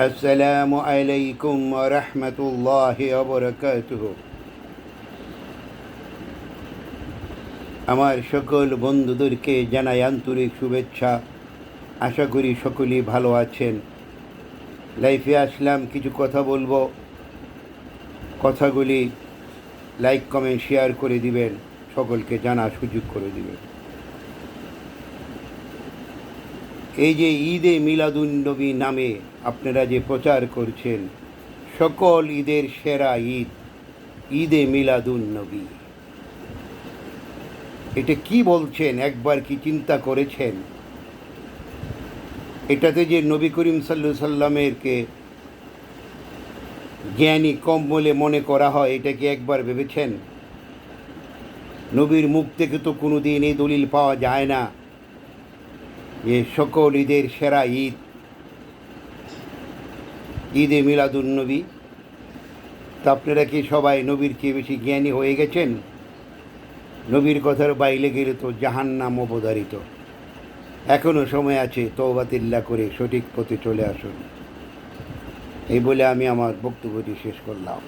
السلام عليكم ورحمة الله وبركاته আমার সকল বন্ধুদেরকে জানাই আন্তরিক শুভেচ্ছা আশা করি সকলেই ভালো আছেন লাইফে আসলাম কিছু কথা বলবো কথাগুলি লাইক কমেন্ট শেয়ার করে দিবেন সকলকে জানার সুযোগ করে দিবেন এই যে ঈদে মিলাদুন্নবী নামে আপনারা যে প্রচার করছেন, সকল ঈদের সেরা ঈদ, ঈদে মিলাদুন্নবী এটা কি বলছেন? একবার কি চিন্তা করেছেন? এটাতে যে নবী করিম সাল্লু সাল্লামেরকে জ্ঞানী কম বলে মনে করা হয়, এটা কি একবার ভেবেছেন? নবীর মুখ থেকে তো কোনো দিন এই দলিল পাওয়া যায় না। যে সকল ঈদের সেরা ঈদ, ঈদে মিলাদুন্নবী তা আপনারা কি সবাই নবীর চেয়ে বেশি জ্ঞানী হয়ে গেছেন? নবীর কথার বাইরে গেলে তো জাহান্নাম অবধারিত। এখনও সময় আছে তৌবাতিল্লা করে সঠিক পথে চলে আসুন। এই বলে আমি আমার বক্তব্যটি শেষ করলাম।